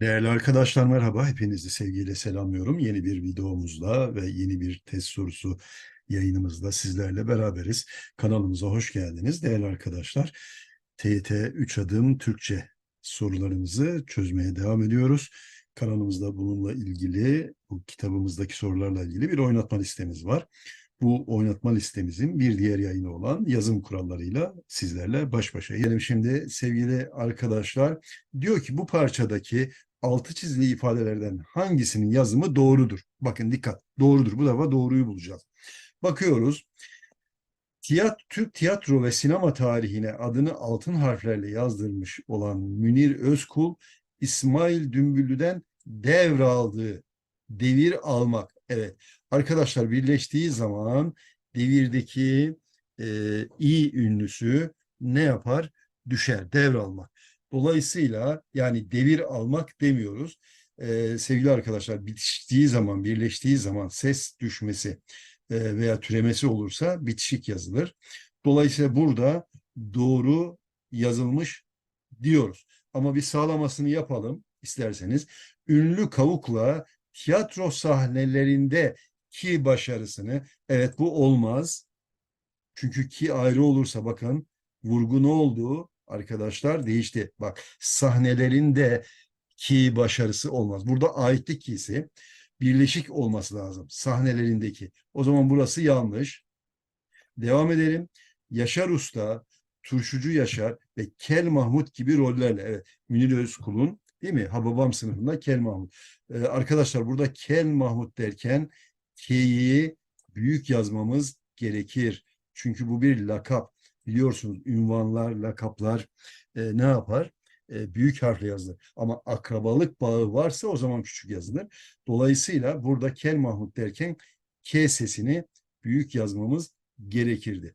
Değerli arkadaşlar merhaba, hepinizi sevgiyle selamlıyorum. Yeni bir videomuzda ve yeni bir test sorusu yayınımızda sizlerle beraberiz. Kanalımıza hoş geldiniz değerli arkadaşlar. TYT 3 adım Türkçe sorularımızı çözmeye devam ediyoruz. Kanalımızda bununla ilgili, bu kitabımızdaki sorularla ilgili bir oynatma listemiz var. Bu oynatma listemizin bir diğer yayını olan yazım kurallarıyla sizlerle baş başa. Gelelim şimdi sevgili arkadaşlar. Diyor ki bu parçadaki altı çizili ifadelerden hangisinin yazımı doğrudur? Bakın dikkat, doğrudur. Bu defa doğruyu bulacağız. Bakıyoruz. Tiyat, Türk tiyatro ve sinema tarihine adını altın harflerle yazdırmış olan Münir Özkul, İsmail Dümbüllü'den devraldığı devir almak. Evet, arkadaşlar birleştiği zaman devirdeki e, i ünlüsü ne yapar? Düşer, devralmak. Dolayısıyla yani devir almak demiyoruz. Ee, sevgili arkadaşlar bitiştiği zaman, birleştiği zaman ses düşmesi e, veya türemesi olursa bitişik yazılır. Dolayısıyla burada doğru yazılmış diyoruz. Ama bir sağlamasını yapalım isterseniz. Ünlü kavukla tiyatro sahnelerinde ki başarısını, evet bu olmaz. Çünkü ki ayrı olursa bakın vurgu ne oldu? arkadaşlar değişti. Bak sahnelerinde ki başarısı olmaz. Burada aitlik kisi birleşik olması lazım. Sahnelerindeki. O zaman burası yanlış. Devam edelim. Yaşar Usta, Turşucu Yaşar ve Kel Mahmut gibi rollerle. Evet, Münir Özkul'un değil mi? Hababam sınıfında Kel Mahmut. Ee, arkadaşlar burada Kel Mahmut derken K'yi büyük yazmamız gerekir. Çünkü bu bir lakap biliyorsunuz ünvanlar, lakaplar e, ne yapar? E, büyük harfle yazılır. Ama akrabalık bağı varsa o zaman küçük yazılır. Dolayısıyla burada Kel Mahmut derken K sesini büyük yazmamız gerekirdi.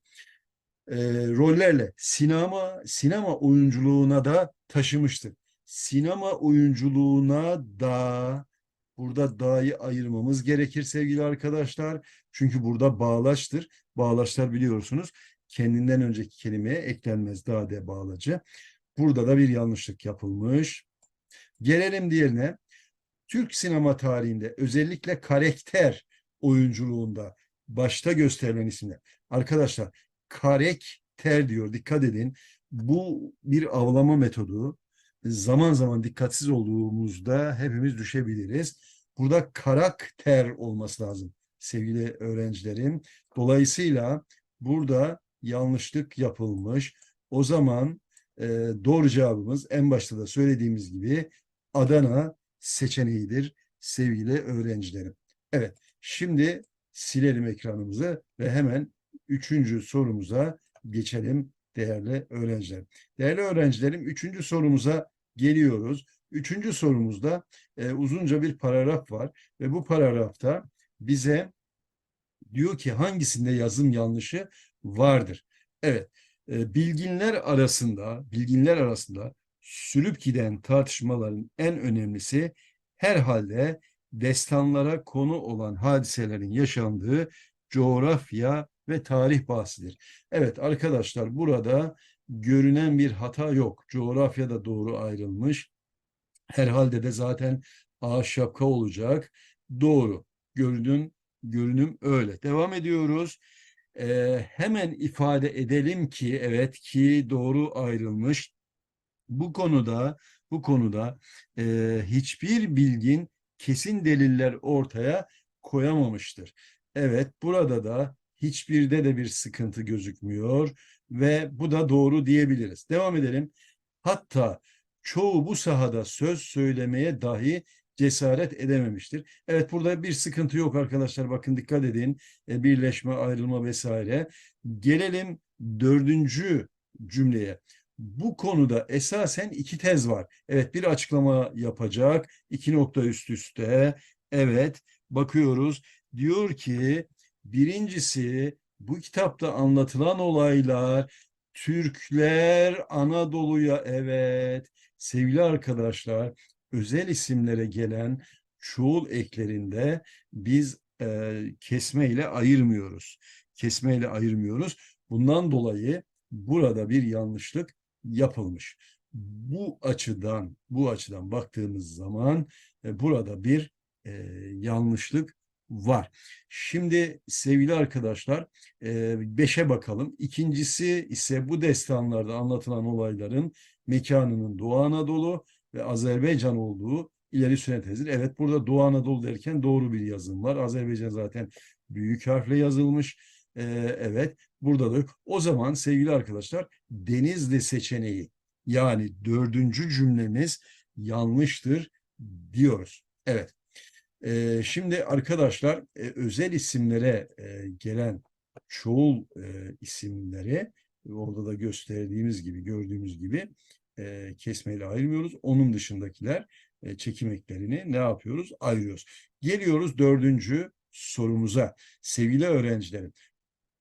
E, rollerle sinema sinema oyunculuğuna da taşımıştır. Sinema oyunculuğuna da burada da'yı ayırmamız gerekir sevgili arkadaşlar. Çünkü burada bağlaçtır. Bağlaçlar biliyorsunuz kendinden önceki kelimeye eklenmez daha de bağlacı. Burada da bir yanlışlık yapılmış. Gelelim diğerine. Türk sinema tarihinde özellikle karakter oyunculuğunda başta gösterilen isimler. Arkadaşlar karakter diyor dikkat edin. Bu bir avlama metodu. Zaman zaman dikkatsiz olduğumuzda hepimiz düşebiliriz. Burada karakter olması lazım sevgili öğrencilerim. Dolayısıyla burada yanlışlık yapılmış. O zaman e, doğru cevabımız en başta da söylediğimiz gibi Adana seçeneğidir sevgili öğrencilerim. Evet şimdi silelim ekranımızı ve hemen üçüncü sorumuza geçelim değerli öğrenciler. Değerli öğrencilerim üçüncü sorumuza geliyoruz. Üçüncü sorumuzda e, uzunca bir paragraf var ve bu paragrafta bize diyor ki hangisinde yazım yanlışı vardır. Evet, e, bilginler arasında, bilginler arasında sürüp giden tartışmaların en önemlisi herhalde destanlara konu olan hadiselerin yaşandığı coğrafya ve tarih bahsidir. Evet arkadaşlar burada görünen bir hata yok. Coğrafya da doğru ayrılmış. Herhalde de zaten A şapka olacak. Doğru. Görünüm, görünüm öyle. Devam ediyoruz e, hemen ifade edelim ki evet ki doğru ayrılmış. Bu konuda bu konuda e, hiçbir bilgin kesin deliller ortaya koyamamıştır. Evet burada da hiçbirde de bir sıkıntı gözükmüyor ve bu da doğru diyebiliriz. Devam edelim. Hatta çoğu bu sahada söz söylemeye dahi cesaret edememiştir. Evet burada bir sıkıntı yok arkadaşlar. Bakın dikkat edin. E, birleşme, ayrılma vesaire. Gelelim dördüncü cümleye. Bu konuda esasen iki tez var. Evet bir açıklama yapacak. iki nokta üst üste. Evet bakıyoruz. Diyor ki birincisi bu kitapta anlatılan olaylar Türkler Anadolu'ya evet sevgili arkadaşlar özel isimlere gelen çoğul eklerinde biz e, kesme ile ayırmıyoruz. Kesme ile ayırmıyoruz. Bundan dolayı burada bir yanlışlık yapılmış. bu açıdan bu açıdan baktığımız zaman e, burada bir e, yanlışlık var. Şimdi sevgili arkadaşlar beşe bakalım. İkincisi ise bu destanlarda anlatılan olayların mekanının Doğu Anadolu ve Azerbaycan olduğu ileri süretedir. Evet burada Doğu Anadolu derken doğru bir yazım var. Azerbaycan zaten büyük harfle yazılmış. E, evet burada da. O zaman sevgili arkadaşlar Denizli seçeneği yani dördüncü cümlemiz yanlıştır diyoruz. Evet. Ee, şimdi arkadaşlar e, özel isimlere e, gelen çoğul e, isimleri orada da gösterdiğimiz gibi gördüğümüz gibi e, kesmeyle ayırmıyoruz. Onun dışındakiler e, çekim eklerini ne yapıyoruz? Ayırıyoruz. Geliyoruz dördüncü sorumuza. Sevgili öğrencilerim,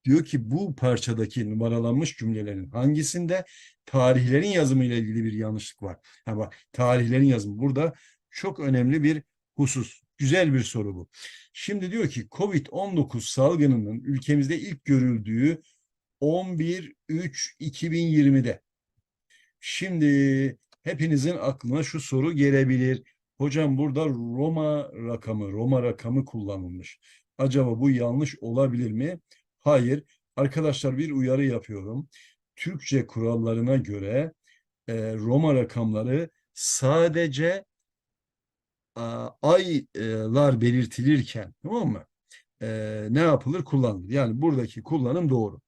diyor ki bu parçadaki numaralanmış cümlelerin hangisinde tarihlerin yazımı ile ilgili bir yanlışlık var? Ha bak tarihlerin yazımı burada çok önemli bir husus. Güzel bir soru bu. Şimdi diyor ki COVID-19 salgınının ülkemizde ilk görüldüğü 11-3-2020'de. Şimdi hepinizin aklına şu soru gelebilir. Hocam burada Roma rakamı, Roma rakamı kullanılmış. Acaba bu yanlış olabilir mi? Hayır. Arkadaşlar bir uyarı yapıyorum. Türkçe kurallarına göre e, Roma rakamları sadece aylar belirtilirken tamam mı? E, ne yapılır? Kullanılır. Yani buradaki kullanım doğru.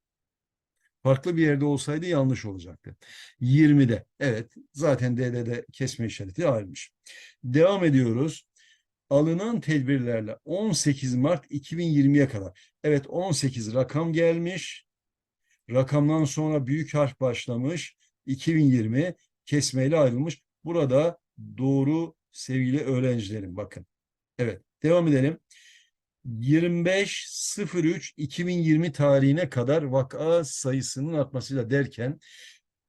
Farklı bir yerde olsaydı yanlış olacaktı. 20'de. Evet. Zaten D'de kesme işareti ayrılmış. Devam ediyoruz. Alınan tedbirlerle 18 Mart 2020'ye kadar. Evet 18 rakam gelmiş. Rakamdan sonra büyük harf başlamış. 2020 kesmeyle ayrılmış. Burada doğru sevgili öğrencilerim bakın. Evet devam edelim. 25.03.2020 tarihine kadar vaka sayısının artmasıyla derken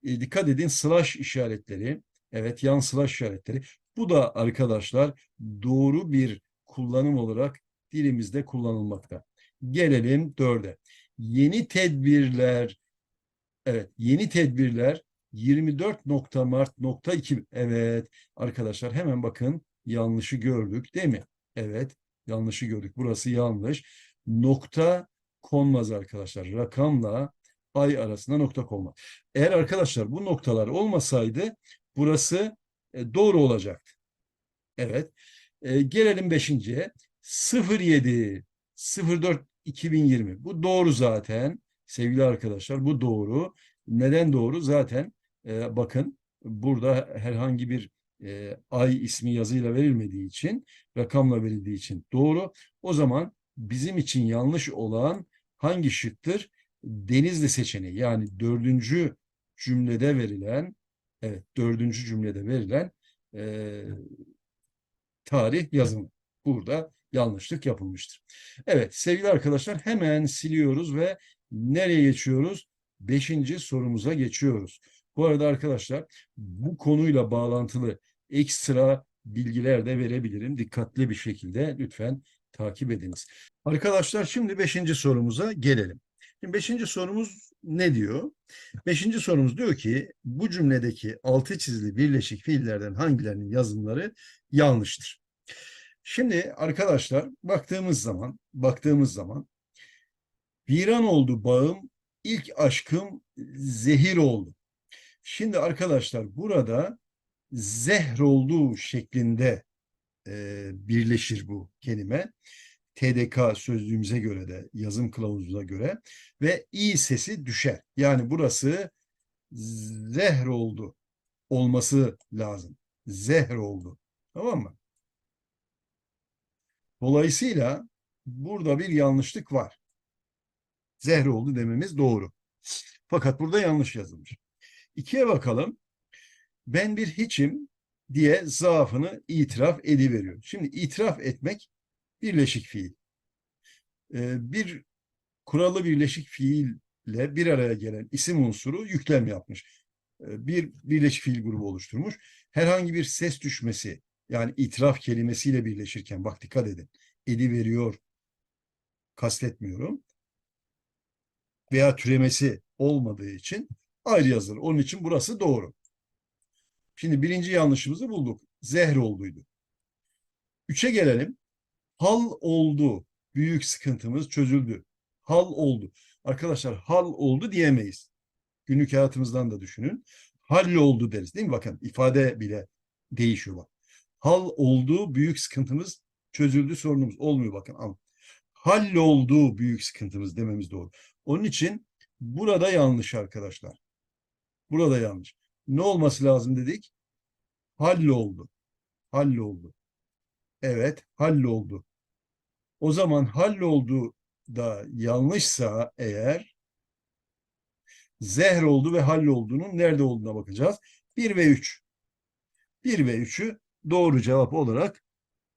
e, dikkat edin slash işaretleri. Evet yan slash işaretleri. Bu da arkadaşlar doğru bir kullanım olarak dilimizde kullanılmakta. Gelelim dörde. Yeni tedbirler evet yeni tedbirler 24 nokta Mart nokta 2 evet arkadaşlar hemen bakın yanlışı gördük değil mi? Evet yanlışı gördük. Burası yanlış. Nokta konmaz arkadaşlar. Rakamla ay arasında nokta konmaz. Eğer arkadaşlar bu noktalar olmasaydı burası e, doğru olacaktı. Evet. E, gelelim beşinciye. 07 04 2020. Bu doğru zaten sevgili arkadaşlar. Bu doğru. Neden doğru? Zaten e, bakın burada herhangi bir e, ay ismi yazıyla verilmediği için, rakamla verildiği için doğru. O zaman bizim için yanlış olan hangi şıktır? Denizli seçeneği. Yani dördüncü cümlede verilen, evet dördüncü cümlede verilen e, tarih yazımı. Burada yanlışlık yapılmıştır. Evet sevgili arkadaşlar hemen siliyoruz ve nereye geçiyoruz? Beşinci sorumuza geçiyoruz. Bu arada arkadaşlar bu konuyla bağlantılı ekstra bilgiler de verebilirim. Dikkatli bir şekilde lütfen takip ediniz. Arkadaşlar şimdi beşinci sorumuza gelelim. Şimdi beşinci sorumuz ne diyor? Beşinci sorumuz diyor ki bu cümledeki altı çizili birleşik fiillerden hangilerinin yazımları yanlıştır? Şimdi arkadaşlar baktığımız zaman baktığımız zaman viran oldu bağım ilk aşkım zehir oldu. Şimdi arkadaşlar burada zehr olduğu şeklinde e, birleşir bu kelime. TDK sözlüğümüze göre de yazım kılavuzuna göre ve i sesi düşer. Yani burası zehr oldu olması lazım. Zehr oldu. Tamam mı? Dolayısıyla burada bir yanlışlık var. Zehr oldu dememiz doğru. Fakat burada yanlış yazılmış. İkiye bakalım. Ben bir hiçim diye zaafını itiraf ediveriyor. Şimdi itiraf etmek birleşik fiil. Ee, bir kuralı birleşik fiille bir araya gelen isim unsuru yüklem yapmış. Ee, bir birleşik fiil grubu oluşturmuş. Herhangi bir ses düşmesi yani itiraf kelimesiyle birleşirken bak dikkat edin. Edi veriyor kastetmiyorum. Veya türemesi olmadığı için ayrı yazılır. Onun için burası doğru. Şimdi birinci yanlışımızı bulduk. Zehr olduydu. Üçe gelelim. Hal oldu. Büyük sıkıntımız çözüldü. Hal oldu. Arkadaşlar hal oldu diyemeyiz. Günlük hayatımızdan da düşünün. Hal oldu deriz değil mi? Bakın ifade bile değişiyor bak. Hal oldu. Büyük sıkıntımız çözüldü. Sorunumuz olmuyor bakın. Al. Halloldu büyük sıkıntımız dememiz doğru. Onun için burada yanlış arkadaşlar. Burada yanlış. Ne olması lazım dedik? Halloldu. Halloldu. Evet, halloldu. O zaman halloldu da yanlışsa eğer zehr oldu ve hallolduğunun nerede olduğuna bakacağız. 1 ve 3. 1 ve 3'ü doğru cevap olarak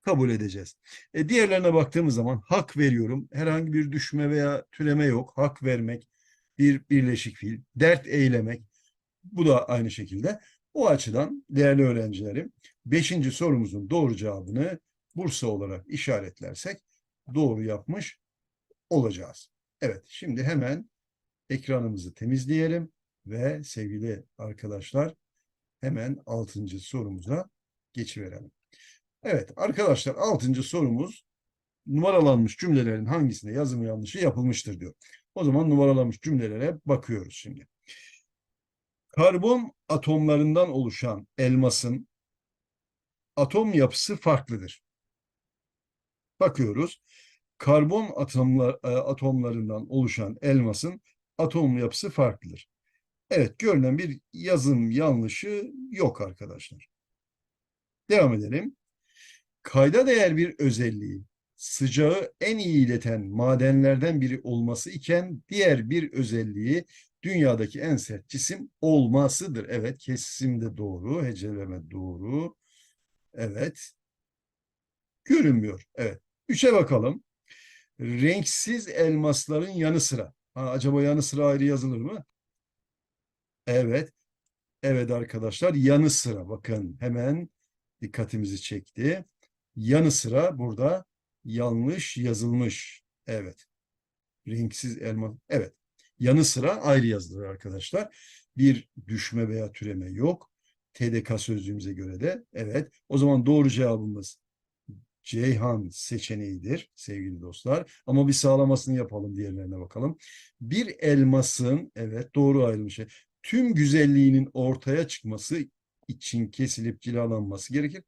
kabul edeceğiz. E, diğerlerine baktığımız zaman hak veriyorum. Herhangi bir düşme veya türeme yok. Hak vermek bir birleşik fiil. Dert eylemek. Bu da aynı şekilde. O açıdan değerli öğrencilerim, beşinci sorumuzun doğru cevabını Bursa olarak işaretlersek doğru yapmış olacağız. Evet, şimdi hemen ekranımızı temizleyelim ve sevgili arkadaşlar hemen altıncı sorumuza geçiverelim. Evet arkadaşlar altıncı sorumuz numaralanmış cümlelerin hangisinde yazım yanlışı yapılmıştır diyor. O zaman numaralanmış cümlelere bakıyoruz şimdi. Karbon atomlarından oluşan elmasın atom yapısı farklıdır. Bakıyoruz. Karbon atomlar, e, atomlarından oluşan elmasın atom yapısı farklıdır. Evet, görünen bir yazım yanlışı yok arkadaşlar. Devam edelim. Kayda değer bir özelliği sıcağı en iyi ileten madenlerden biri olması iken diğer bir özelliği dünyadaki en sert cisim olmasıdır. Evet, kesim de doğru, heceleme doğru. Evet. Görünmüyor. Evet. Üçe bakalım. Renksiz elmasların yanı sıra. Ha, acaba yanı sıra ayrı yazılır mı? Evet. Evet arkadaşlar yanı sıra bakın hemen dikkatimizi çekti. Yanı sıra burada yanlış yazılmış. Evet. Renksiz elma. Evet. Yanı sıra ayrı yazılır arkadaşlar. Bir düşme veya türeme yok. TDK sözlüğümüze göre de evet. O zaman doğru cevabımız Ceyhan seçeneğidir sevgili dostlar. Ama bir sağlamasını yapalım diğerlerine bakalım. Bir elmasın evet doğru ayrılmış. Tüm güzelliğinin ortaya çıkması için kesilip cilalanması gerekir.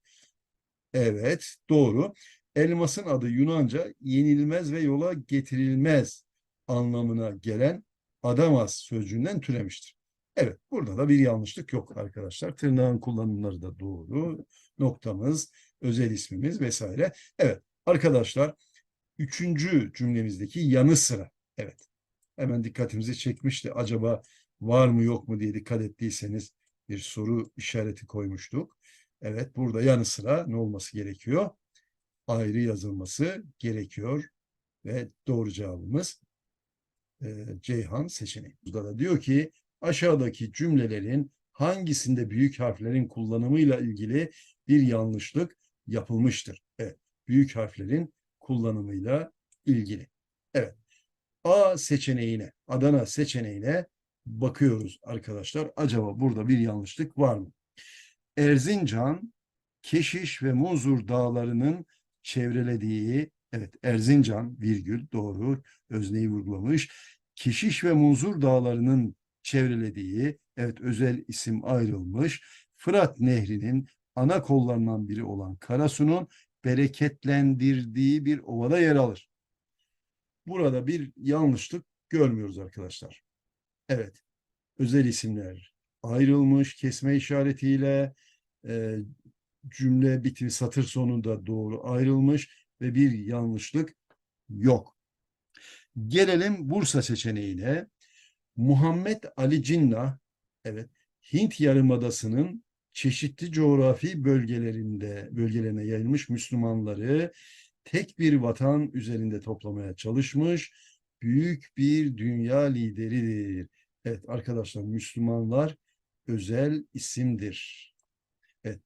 Evet doğru. Elmasın adı Yunanca yenilmez ve yola getirilmez anlamına gelen adamaz sözcüğünden türemiştir. Evet burada da bir yanlışlık yok arkadaşlar. Tırnağın kullanımları da doğru. Noktamız, özel ismimiz vesaire. Evet arkadaşlar üçüncü cümlemizdeki yanı sıra. Evet hemen dikkatimizi çekmişti. Acaba var mı yok mu diye dikkat ettiyseniz bir soru işareti koymuştuk. Evet burada yanı sıra ne olması gerekiyor? Ayrı yazılması gerekiyor ve doğru cevabımız Ceyhan seçeneği. Burada da diyor ki aşağıdaki cümlelerin hangisinde büyük harflerin kullanımıyla ilgili bir yanlışlık yapılmıştır? Evet, büyük harflerin kullanımıyla ilgili. Evet, A seçeneğine, Adana seçeneğine bakıyoruz arkadaşlar. Acaba burada bir yanlışlık var mı? Erzincan, Keşiş ve Muzur dağlarının çevrelediği, evet Erzincan virgül doğru özneyi vurgulamış. Keşiş ve Muzur dağlarının çevrelediği, evet özel isim ayrılmış. Fırat Nehri'nin ana kollarından biri olan Karasu'nun bereketlendirdiği bir ovada yer alır. Burada bir yanlışlık görmüyoruz arkadaşlar. Evet, özel isimler ayrılmış kesme işaretiyle e, cümle bitimi satır sonunda doğru ayrılmış ve bir yanlışlık yok. Gelelim Bursa seçeneğine. Muhammed Ali Cinnah, evet, Hint Yarımadası'nın çeşitli coğrafi bölgelerinde bölgelerine yayılmış Müslümanları tek bir vatan üzerinde toplamaya çalışmış büyük bir dünya lideridir. Evet arkadaşlar Müslümanlar özel isimdir. Evet,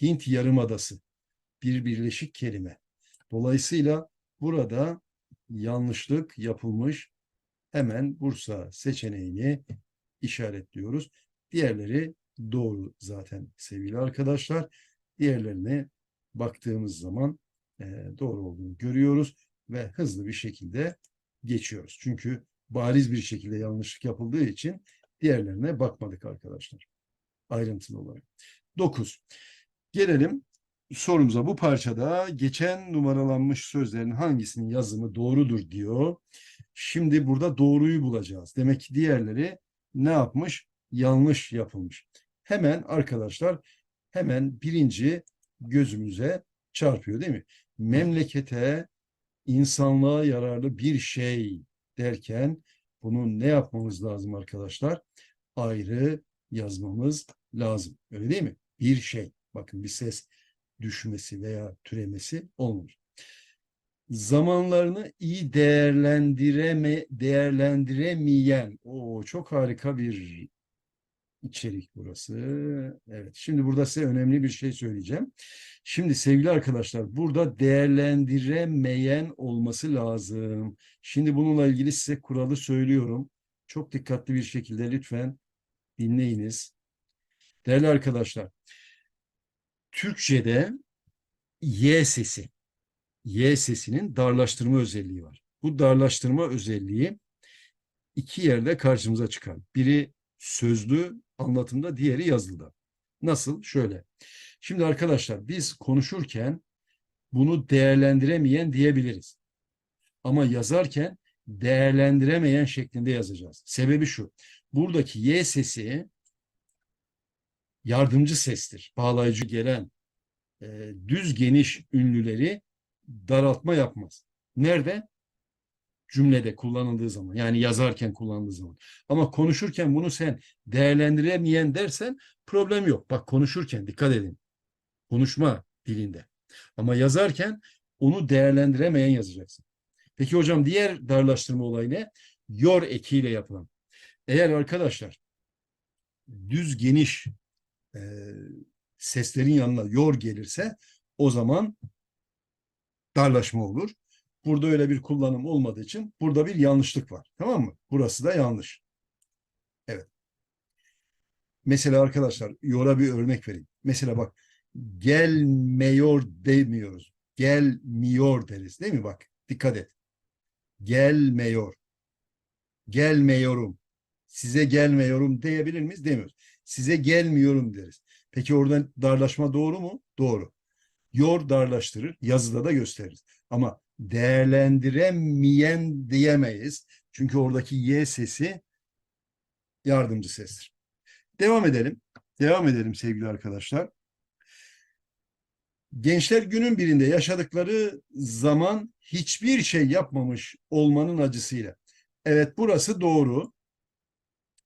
Hint Yarımadası bir birleşik kelime. Dolayısıyla burada yanlışlık yapılmış. Hemen Bursa seçeneğini işaretliyoruz. Diğerleri doğru zaten sevgili arkadaşlar. Diğerlerine baktığımız zaman e, doğru olduğunu görüyoruz ve hızlı bir şekilde geçiyoruz. Çünkü bariz bir şekilde yanlışlık yapıldığı için diğerlerine bakmadık arkadaşlar. Ayrıntılı olarak. 9. Gelelim sorumuza. Bu parçada geçen numaralanmış sözlerin hangisinin yazımı doğrudur diyor. Şimdi burada doğruyu bulacağız. Demek ki diğerleri ne yapmış? Yanlış yapılmış. Hemen arkadaşlar hemen birinci gözümüze çarpıyor değil mi? Memlekete, insanlığa yararlı bir şey derken bunu ne yapmamız lazım arkadaşlar? Ayrı yazmamız lazım. Öyle değil mi? Bir şey. Bakın bir ses düşmesi veya türemesi olmuş. Zamanlarını iyi değerlendireme, değerlendiremeyen, o çok harika bir içerik burası. Evet, şimdi burada size önemli bir şey söyleyeceğim. Şimdi sevgili arkadaşlar, burada değerlendiremeyen olması lazım. Şimdi bununla ilgili size kuralı söylüyorum. Çok dikkatli bir şekilde lütfen dinleyiniz. Değerli arkadaşlar, Türkçe'de Y sesi, Y sesinin darlaştırma özelliği var. Bu darlaştırma özelliği iki yerde karşımıza çıkar. Biri sözlü anlatımda, diğeri yazılıda. Nasıl? Şöyle. Şimdi arkadaşlar biz konuşurken bunu değerlendiremeyen diyebiliriz. Ama yazarken değerlendiremeyen şeklinde yazacağız. Sebebi şu. Buradaki Y sesi yardımcı sestir. Bağlayıcı gelen e, düz geniş ünlüleri daraltma yapmaz. Nerede? Cümlede kullanıldığı zaman. Yani yazarken kullanıldığı zaman. Ama konuşurken bunu sen değerlendiremeyen dersen problem yok. Bak konuşurken dikkat edin. Konuşma dilinde. Ama yazarken onu değerlendiremeyen yazacaksın. Peki hocam diğer darlaştırma olayı ne? Yor ekiyle yapılan. Eğer arkadaşlar düz geniş e, seslerin yanına yor gelirse o zaman darlaşma olur. Burada öyle bir kullanım olmadığı için burada bir yanlışlık var. Tamam mı? Burası da yanlış. Evet. Mesela arkadaşlar yora bir örnek vereyim. Mesela bak gelmiyor demiyoruz. Gelmiyor deriz değil mi? Bak dikkat et. Gelmiyor. Gelmiyorum. Size gelmiyorum diyebilir miyiz? Demiyoruz. Size gelmiyorum deriz. Peki oradan darlaşma doğru mu? Doğru. Yor darlaştırır. Yazıda da gösteririz. Ama değerlendiremeyen diyemeyiz. Çünkü oradaki Y sesi yardımcı sestir. Devam edelim. Devam edelim sevgili arkadaşlar. Gençler günün birinde yaşadıkları zaman hiçbir şey yapmamış olmanın acısıyla. Evet burası doğru.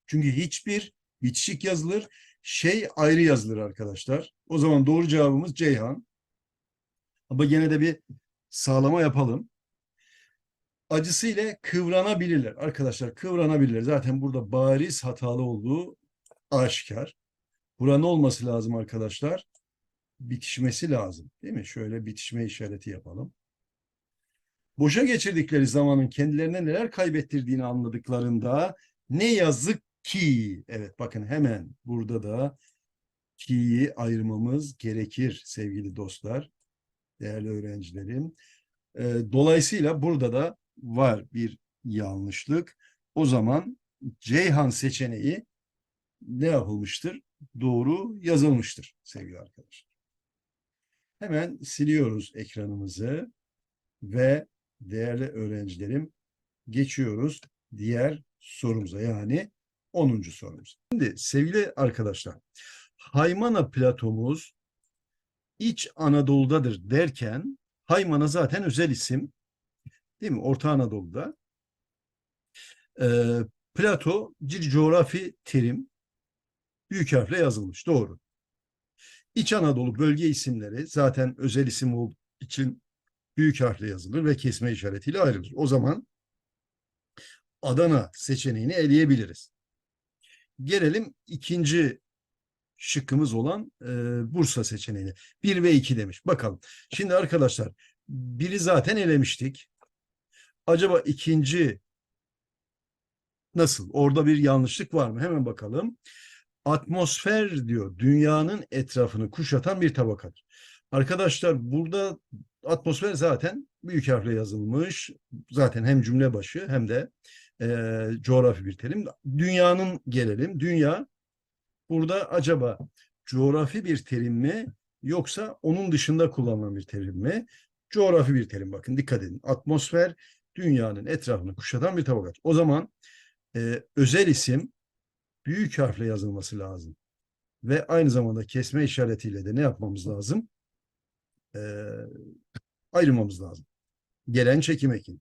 Çünkü hiçbir bitişik yazılır, şey ayrı yazılır arkadaşlar. O zaman doğru cevabımız Ceyhan. Ama gene de bir sağlama yapalım. Acısıyla kıvranabilirler. Arkadaşlar kıvranabilirler. Zaten burada bariz hatalı olduğu aşikar. Burada ne olması lazım arkadaşlar? Bitişmesi lazım. Değil mi? Şöyle bitişme işareti yapalım. Boşa geçirdikleri zamanın kendilerine neler kaybettirdiğini anladıklarında ne yazık ki, evet bakın hemen burada da ki'yi ayırmamız gerekir sevgili dostlar, değerli öğrencilerim. Ee, dolayısıyla burada da var bir yanlışlık. O zaman Ceyhan seçeneği ne yapılmıştır? Doğru yazılmıştır sevgili arkadaşlar. Hemen siliyoruz ekranımızı ve değerli öğrencilerim geçiyoruz diğer sorumuza yani 10. sorumuz. Şimdi sevgili arkadaşlar Haymana platomuz İç Anadolu'dadır derken Haymana zaten özel isim değil mi? Orta Anadolu'da. Ee, Plato bir coğrafi terim büyük harfle yazılmış. Doğru. İç Anadolu bölge isimleri zaten özel isim olduğu için büyük harfle yazılır ve kesme işaretiyle ayrılır. O zaman Adana seçeneğini eleyebiliriz. Gelelim ikinci şıkkımız olan e, Bursa seçeneğine. 1 ve 2 demiş. Bakalım. Şimdi arkadaşlar biri zaten elemiştik. Acaba ikinci nasıl? Orada bir yanlışlık var mı? Hemen bakalım. Atmosfer diyor dünyanın etrafını kuşatan bir tabakadır. Arkadaşlar burada atmosfer zaten büyük harfle yazılmış. Zaten hem cümle başı hem de e, coğrafi bir terim. Dünyanın gelelim. Dünya burada acaba coğrafi bir terim mi yoksa onun dışında kullanılan bir terim mi? Coğrafi bir terim bakın dikkat edin. Atmosfer dünyanın etrafını kuşatan bir tabaka. O zaman e, özel isim büyük harfle yazılması lazım. Ve aynı zamanda kesme işaretiyle de ne yapmamız lazım? E, ayırmamız lazım. Gelen çekim ekin.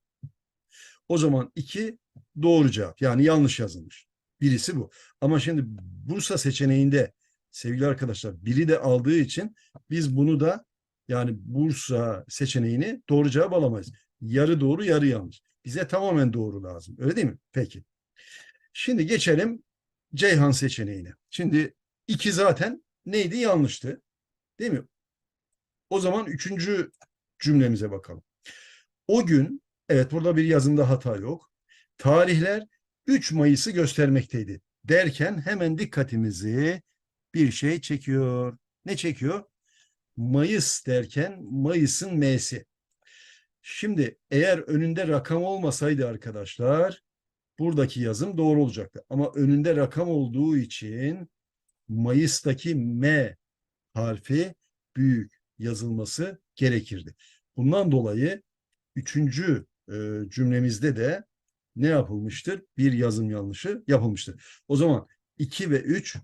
O zaman iki doğru cevap. Yani yanlış yazılmış. Birisi bu. Ama şimdi Bursa seçeneğinde sevgili arkadaşlar biri de aldığı için biz bunu da yani Bursa seçeneğini doğru cevap alamayız. Yarı doğru yarı yanlış. Bize tamamen doğru lazım. Öyle değil mi? Peki. Şimdi geçelim Ceyhan seçeneğine. Şimdi iki zaten neydi? Yanlıştı. Değil mi? O zaman üçüncü cümlemize bakalım. O gün, evet burada bir yazımda hata yok. Tarihler 3 Mayıs'ı göstermekteydi. Derken hemen dikkatimizi bir şey çekiyor. Ne çekiyor? Mayıs derken Mayıs'ın M'si. Şimdi eğer önünde rakam olmasaydı arkadaşlar buradaki yazım doğru olacaktı. Ama önünde rakam olduğu için Mayıs'taki M harfi büyük yazılması gerekirdi. Bundan dolayı üçüncü e, cümlemizde de ne yapılmıştır? Bir yazım yanlışı yapılmıştır. O zaman 2 ve 3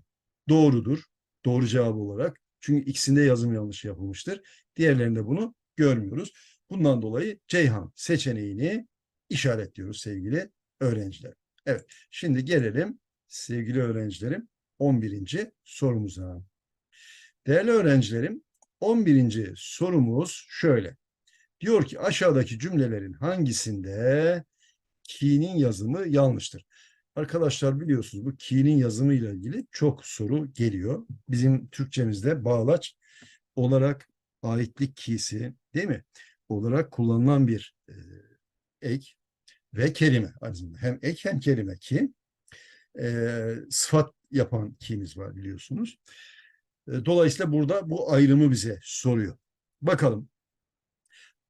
doğrudur. Doğru cevap olarak. Çünkü ikisinde yazım yanlışı yapılmıştır. Diğerlerinde bunu görmüyoruz. Bundan dolayı Ceyhan seçeneğini işaretliyoruz sevgili öğrenciler. Evet, şimdi gelelim sevgili öğrencilerim 11. sorumuza. Değerli öğrencilerim, 11. sorumuz şöyle. Diyor ki aşağıdaki cümlelerin hangisinde ki'nin yazımı yanlıştır? Arkadaşlar biliyorsunuz bu ki'nin yazımı ile ilgili çok soru geliyor. Bizim Türkçemizde bağlaç olarak aitlik ki'si değil mi? Olarak kullanılan bir e, ek ve kelime. Hem ek hem kelime ki e, sıfat yapan ki'miz var biliyorsunuz. E, dolayısıyla burada bu ayrımı bize soruyor. Bakalım.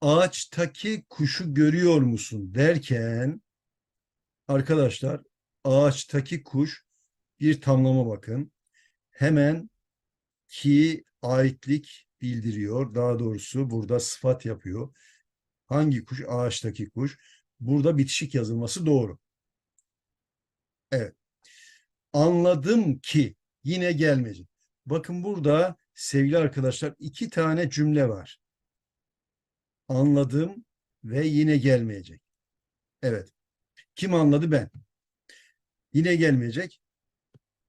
Ağaçtaki kuşu görüyor musun derken arkadaşlar ağaçtaki kuş bir tamlama bakın. Hemen ki aitlik bildiriyor. Daha doğrusu burada sıfat yapıyor. Hangi kuş? Ağaçtaki kuş. Burada bitişik yazılması doğru. Evet. Anladım ki yine gelmeyecek. Bakın burada sevgili arkadaşlar iki tane cümle var. Anladım ve yine gelmeyecek. Evet. Kim anladı? Ben. Yine gelmeyecek.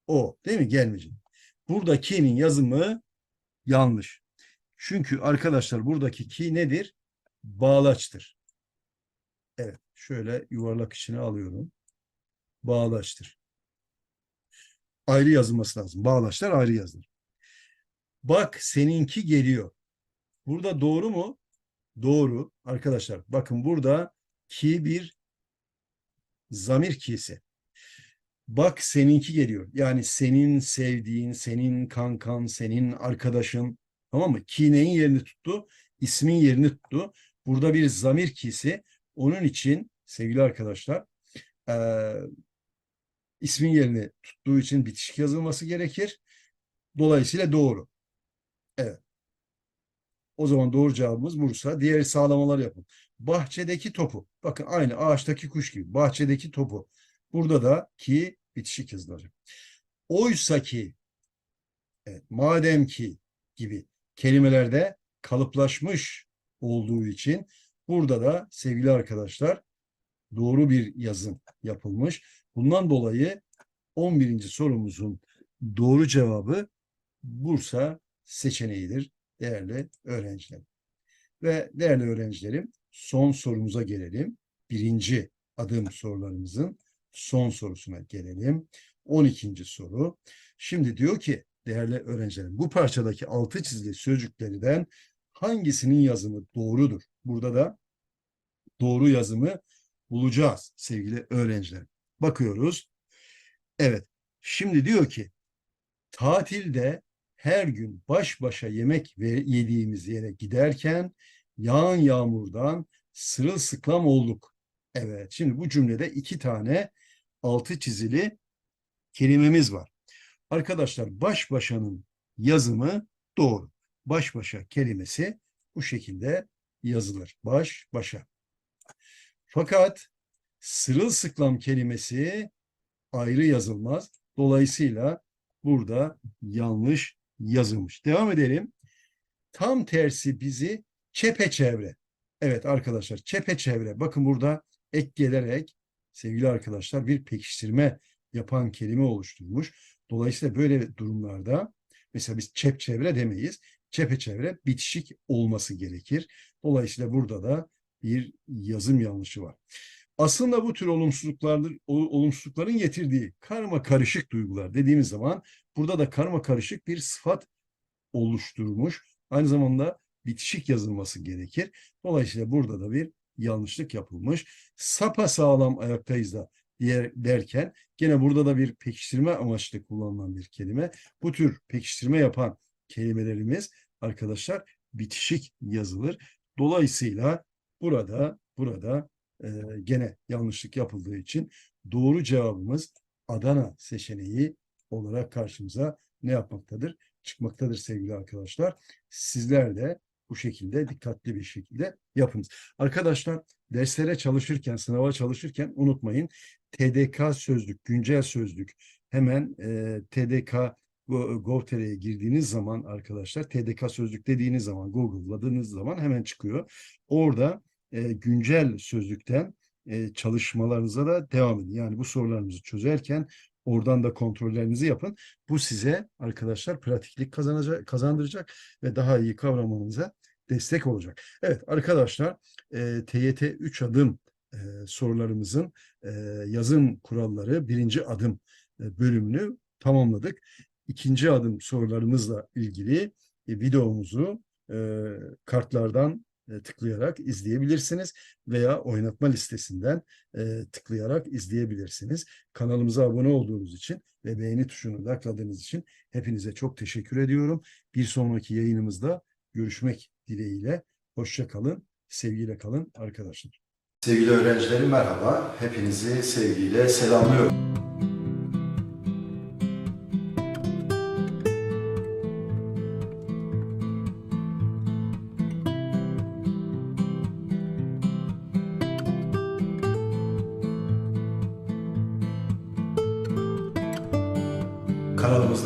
O. Değil mi? Gelmeyecek. Burada ki'nin yazımı yanlış. Çünkü arkadaşlar buradaki ki nedir? Bağlaçtır. Evet. Şöyle yuvarlak içine alıyorum. Bağlaçtır. Ayrı yazılması lazım. Bağlaçlar ayrı yazılır. Bak seninki geliyor. Burada doğru mu? Doğru. Arkadaşlar bakın burada ki bir zamir kisi. Bak seninki geliyor. Yani senin sevdiğin, senin kankan, senin arkadaşın. Tamam mı? Ki neyin yerini tuttu? İsmin yerini tuttu. Burada bir zamir kisi. Onun için sevgili arkadaşlar e, ismin yerini tuttuğu için bitişik yazılması gerekir. Dolayısıyla doğru. Evet. O zaman doğru cevabımız Bursa. Diğer sağlamalar yapın. Bahçedeki topu. Bakın aynı ağaçtaki kuş gibi. Bahçedeki topu. Burada da ki bitişik yazılacak. Oysa ki evet, madem ki gibi kelimelerde kalıplaşmış olduğu için burada da sevgili arkadaşlar doğru bir yazım yapılmış. Bundan dolayı 11. sorumuzun doğru cevabı Bursa seçeneğidir değerli öğrencilerim. Ve değerli öğrencilerim son sorumuza gelelim. Birinci adım sorularımızın son sorusuna gelelim. 12. soru. Şimdi diyor ki değerli öğrencilerim bu parçadaki altı çizili sözcüklerden hangisinin yazımı doğrudur? Burada da doğru yazımı bulacağız sevgili öğrenciler. Bakıyoruz. Evet. Şimdi diyor ki tatilde her gün baş başa yemek ve yediğimiz yere giderken yağan yağmurdan sırılsıklam olduk. Evet, şimdi bu cümlede iki tane altı çizili kelimemiz var. Arkadaşlar baş başanın yazımı doğru. Baş başa kelimesi bu şekilde yazılır. Baş başa. Fakat sırılsıklam kelimesi ayrı yazılmaz. Dolayısıyla burada yanlış yazılmış. Devam edelim. Tam tersi bizi çepeçevre. Evet arkadaşlar çepeçevre. Bakın burada ek gelerek sevgili arkadaşlar bir pekiştirme yapan kelime oluşturmuş. Dolayısıyla böyle durumlarda mesela biz çepçevre demeyiz. Çepeçevre bitişik olması gerekir. Dolayısıyla burada da bir yazım yanlışı var. Aslında bu tür olumsuzluklardır, olumsuzlukların getirdiği karma karışık duygular dediğimiz zaman burada da karma karışık bir sıfat oluşturmuş. Aynı zamanda bitişik yazılması gerekir. Dolayısıyla burada da bir yanlışlık yapılmış. Sapa sağlam ayaktayız da diğer derken gene burada da bir pekiştirme amaçlı kullanılan bir kelime. Bu tür pekiştirme yapan kelimelerimiz arkadaşlar bitişik yazılır. Dolayısıyla burada burada e, gene yanlışlık yapıldığı için doğru cevabımız Adana seçeneği olarak karşımıza ne yapmaktadır? Çıkmaktadır sevgili arkadaşlar. Sizler de bu şekilde dikkatli bir şekilde yapınız. Arkadaşlar derslere çalışırken, sınava çalışırken unutmayın TDK sözlük, güncel sözlük hemen e, TDK Go- Gov.tr'ye girdiğiniz zaman arkadaşlar TDK sözlük dediğiniz zaman Google'ladığınız zaman hemen çıkıyor. Orada e, güncel sözlükten e, çalışmalarınıza da devam edin. Yani bu sorularınızı çözerken oradan da kontrollerinizi yapın. Bu size arkadaşlar pratiklik kazanacak, kazandıracak ve daha iyi kavramanıza destek olacak. Evet arkadaşlar e, TYT 3 adım e, sorularımızın e, yazım kuralları birinci adım e, bölümünü tamamladık. İkinci adım sorularımızla ilgili e, videomuzu e, kartlardan tıklayarak izleyebilirsiniz veya oynatma listesinden e, tıklayarak izleyebilirsiniz. Kanalımıza abone olduğunuz için ve beğeni tuşunu da tıkladığınız için hepinize çok teşekkür ediyorum. Bir sonraki yayınımızda görüşmek dileğiyle. Hoşça kalın, sevgiyle kalın arkadaşlar. Sevgili öğrencilerim merhaba. Hepinizi sevgiyle selamlıyorum.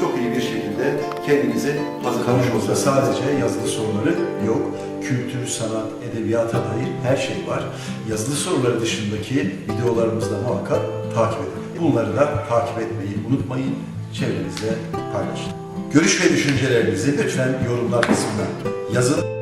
çok iyi bir şekilde kendinizi hazırlamış olursunuz. Sadece yazılı soruları yok. Kültür, sanat, edebiyata dair her şey var. Yazılı soruları dışındaki videolarımızı da muhakkak takip edin. Bunları da takip etmeyi unutmayın. Çevrenizde paylaşın. Görüş ve düşüncelerinizi lütfen yorumlar kısmına yazın.